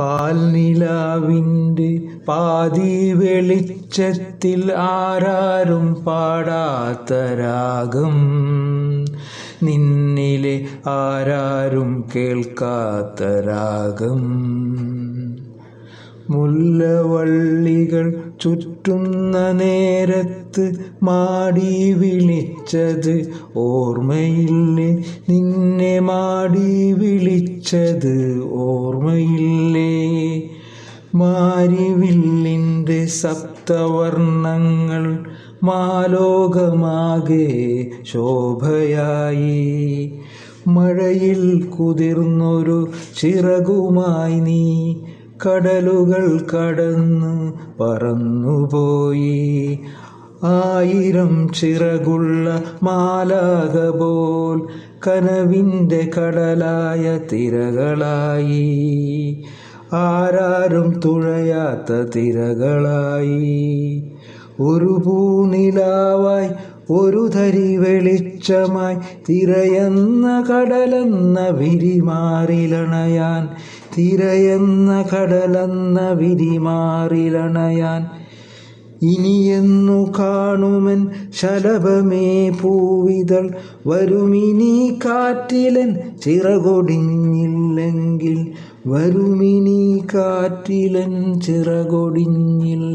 പാൽനിലാവിന്റെ പാതി വെളിച്ചത്തിൽ ആരാരും പാടാത്ത രാഗം. നിന്നിലെ ആരാരും കേൾക്കാത്ത രാഗം. മുല്ലവള്ളികൾ ചുറ്റുന്ന നേരത്ത് മാടി വിളിച്ചത് ഓർമ്മയില്ലേ? നിന്നെ മാടി വിളിച്ചത് ഓർമ്മയില്ലേ? മാരിവില്ലിന്റെ സപ്തവർണങ്ങൾ മാലോകമാകെ ശോഭയായി. മഴയിൽ കുതിർന്നൊരു ചിറകുമായി നീ കടലുകൾ കടന്ന് പറന്നുപോയി. ആയിരം ചിറകുള്ള മാലാക പോൽ കനവിന്റെ കടലായ തിരകളായി. ആരാരും തുഴയാത്ത തിരകളായി. ഒരു പൂനിലാവായി ഒരു തരി വെളിച്ചമായി തിരയെന്ന കടലെന്ന വിരിമാറിലണയാൻ തിരയെന്ന കടലെന്ന വിരിമാറിലണയാൻ ഇനിയെന്നു കാണുമൻ ശലഭമേ പൂവിതൾ വരുമിനി കാറ്റിലൻ ചിറകൊടിഞ്ഞില്ലെങ്കിൽ വരുമിനി കാറ്റിലൻ ചിറകൊടിഞ്ഞില്ലെങ്കിൽ